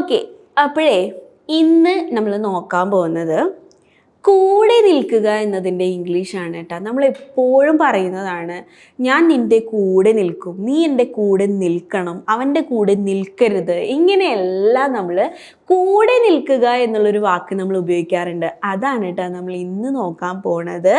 Okay അപ്പോഴേ ഇന്ന് നമ്മൾ നോക്കാൻ പോകുന്നത് കൂടെ നിൽക്കുക എന്നതിന്റെ ഇംഗ്ലീഷാണ് കേട്ടോ. നമ്മൾ എപ്പോഴും പറയുന്നതാണ് ഞാൻ നിന്റെ കൂടെ നിൽക്കും. നീ എന്റെ കൂടെ നിൽക്കണം. അവന്റെ കൂടെ നിൽക്കരുത്. ഇങ്ങനെയെല്ലാം നമ്മൾ കൂടെ നിൽക്കുക എന്നുള്ളൊരു വാക്ക് നമ്മൾ ഉപയോഗിക്കാറുണ്ട്. അതാണ് കേട്ടോ നമ്മൾ ഇന്ന് നോക്കാൻ പോണത്.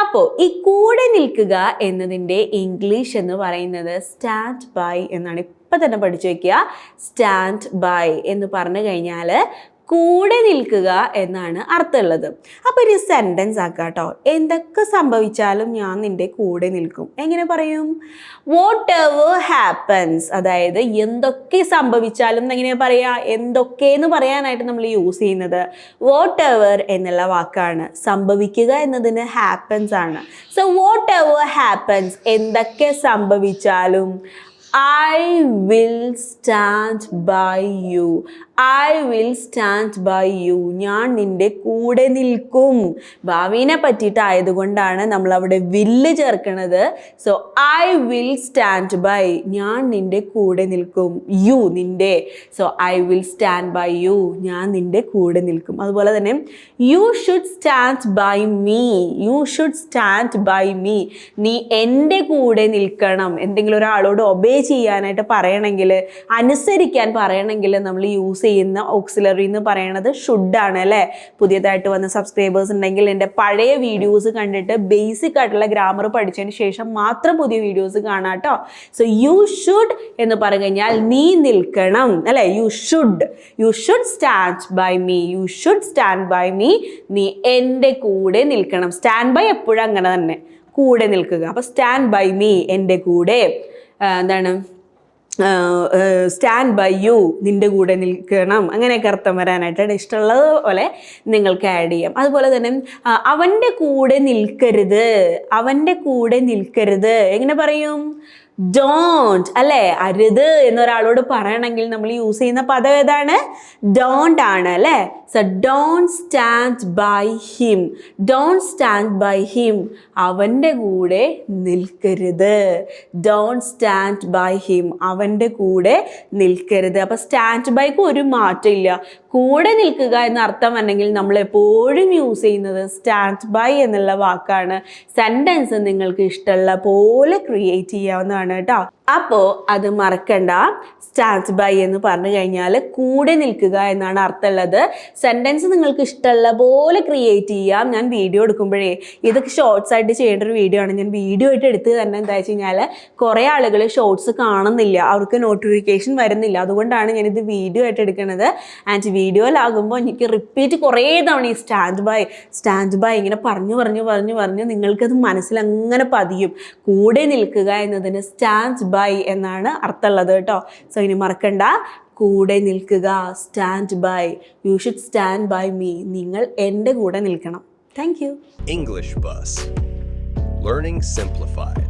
അപ്പോൾ ഈ കൂടെ നിൽക്കുക എന്നതിന്റെ ഇംഗ്ലീഷ് എന്ന് പറയുന്നത് സ്റ്റാൻഡ് ബൈ എന്നാണ്. ഇപ്പം തന്നെ പഠിച്ചു വയ്ക്കുക സ്റ്റാൻഡ് ബൈ എന്ന് പറഞ്ഞു കഴിഞ്ഞാൽ കൂടെ നിൽക്കുക എന്നാണ് അർത്ഥമുള്ളത്. അപ്പോൾ ഒരു സെന്റൻസ് ആക്കാം കേട്ടോ എന്തൊക്കെ സംഭവിച്ചാലും ഞാൻ നിന്റെ കൂടെ നിൽക്കും. എങ്ങനെ പറയും? വാട്ട് എവർ ഹാപ്പൻസ് അതായത് എന്തൊക്കെ സംഭവിച്ചാലും എങ്ങനെ പറയുക എന്തൊക്കെ എന്ന് പറയാനായിട്ട് നമ്മൾ യൂസ് ചെയ്യുന്നത്? വാട്ട് എവർ എന്നുള്ള വാക്കാണ്. സംഭവിക്കുക എന്നതിന് ഹാപ്പൻസ് ആണ്. സോ വാട്ട് എവർ ഹാപ്പൻസ് എന്തൊക്കെ സംഭവിച്ചാലും I will stand by you I will stand by you ഞാൻ നിന്റെ കൂടെ നിൽക്കും. ഭാവിനെ പറ്റിയിട്ടായതുകൊണ്ടാണ് നമ്മൾ അവിടെ വില്ല് ചേർക്കുന്നത് so I will stand by ഞാൻ നിന്റെ കൂടെ നിൽക്കും. യു നിന്റെ so I will stand by you ഞാൻ നിന്റെ കൂടെ നിൽക്കും. അതുപോലെ തന്നെ you should stand by me you should stand by me നീ എന്റെ കൂടെ നിൽക്കണം. എന്തെങ്കിലും ഒരാളോട് ഒബേ ചെയ്യാനായിട്ട് പറയണമെങ്കിൽ അനുസരിക്കാൻ പറയണമെങ്കിൽ നമ്മൾ യൂസ് ചെയ്യുന്ന ഓക്സിലറി എന്ന് പറയണത് ഷുഡാണ് അല്ലേ? പുതിയതായിട്ട് വന്ന സബ്സ്ക്രൈബേഴ്സ് ഉണ്ടെങ്കിൽ എന്റെ പഴയ വീഡിയോസ് കണ്ടിട്ട് ബേസിക് ആയിട്ടുള്ള ഗ്രാമർ പഠിച്ചതിന് ശേഷം മാത്രം പുതിയ വീഡിയോസ് കാണാം കേട്ടോ. സോ യു ഷുഡ് എന്ന് പറഞ്ഞു കഴിഞ്ഞാൽ നീ നിൽക്കണം അല്ലേ? You should you should stand by me you should stand by me നീ എന്റെ കൂടെ നിൽക്കണം. സ്റ്റാൻഡ് ബൈ എപ്പോഴും അങ്ങനെ തന്നെ. കൂടെ നിൽക്കുക. അപ്പോൾ സ്റ്റാൻഡ് ബൈ മീ എന്റെ കൂടെ. എന്താണ്? സ്റ്റാൻഡ് ബൈ യു നിന്റെ കൂടെ നിൽക്കണം. അങ്ങനെയൊക്കെ അർത്ഥം വരാനായിട്ടാണ് ഇഷ്ടമുള്ളത് പോലെ നിങ്ങൾക്ക് ആഡ് ചെയ്യാം. അതുപോലെ തന്നെ അവന്റെ കൂടെ നിൽക്കരുത്. അവന്റെ കൂടെ നിൽക്കരുത്. എങ്ങനെ പറയും? ഡോണ്ട് അല്ലേ? അരുത് എന്നൊരാളോട് പറയണമെങ്കിൽ നമ്മൾ യൂസ് ചെയ്യുന്ന പദം ഏതാണ്? ഡോണ്ട് ആണ് അല്ലേ? So don't stand by him don't stand by him അവന്റെ കൂടെ നിൽക്കരുത്. ഡോണ്ട് സ്റ്റാൻഡ് ബൈ ഹിം അവന്റെ കൂടെ നിൽക്കരുത്. അപ്പോൾ സ്റ്റാൻഡ് ബൈക്ക് ഒരു മാറ്റമില്ല കൂടെ നിൽക്കുക എന്ന അർത്ഥം വന്നെങ്കിൽ നമ്മൾ എപ്പോഴും യൂസ് ചെയ്യുന്നത് സ്റ്റാൻഡ് ബൈ എന്നുള്ള വാക്കാണ്. സെന്റൻസ് നിങ്ങൾക്ക് ഇഷ്ടമുള്ള പോലെ ക്രിയേറ്റ് ചെയ്യാവുന്നതാണ് കേട്ടോ. അപ്പോൾ അത് മറക്കണ്ട. സ്റ്റാൻഡ് ബൈ എന്ന് പറഞ്ഞു കഴിഞ്ഞാൽ കൂടെ നിൽക്കുക എന്നാണ് അർത്ഥമുള്ളത്. സെന്റൻസ് നിങ്ങൾക്ക് ഇഷ്ടമുള്ള പോലെ ക്രിയേറ്റ് ചെയ്യാം. ഞാൻ വീഡിയോ എടുക്കുമ്പോഴേ ഇതൊക്കെ ഷോർട്സ് ആയിട്ട് ചെയ്യേണ്ട ഒരു വീഡിയോ ആണ്. ഞാൻ വീഡിയോ ആയിട്ട് എടുത്ത് തന്നെ എന്താ വെച്ച് കഴിഞ്ഞാൽ കുറേ ആളുകൾ ഷോർട്സ് കാണുന്നില്ല. അവർക്ക് നോട്ടിഫിക്കേഷൻ വരുന്നില്ല. അതുകൊണ്ടാണ് ഞാനിത് വീഡിയോ ആയിട്ട് എടുക്കുന്നത് ആൻഡ് വീഡിയോയിലാകുമ്പോൾ എനിക്ക് റിപ്പീറ്റ് കുറേ തവണ ഈ സ്റ്റാൻഡ് ബൈ സ്റ്റാൻഡ് ബൈ ഇങ്ങനെ പറഞ്ഞു പറഞ്ഞു പറഞ്ഞു പറഞ്ഞു നിങ്ങൾക്കത് മനസ്സിൽ അങ്ങനെ പതിയും. കൂടെ നിൽക്കുക എന്നതിന് സ്റ്റാൻഡ് ബൈ എന്നാണ് അർത്ഥമുള്ളത് കേട്ടോ. സോ ഇനി മറക്കണ്ട. കൂടെ നിൽക്കുക stand by you should stand by me നിങ്ങൾ എന്റെ കൂടെ നിൽക്കണം. Thank you English bus learning Simplified.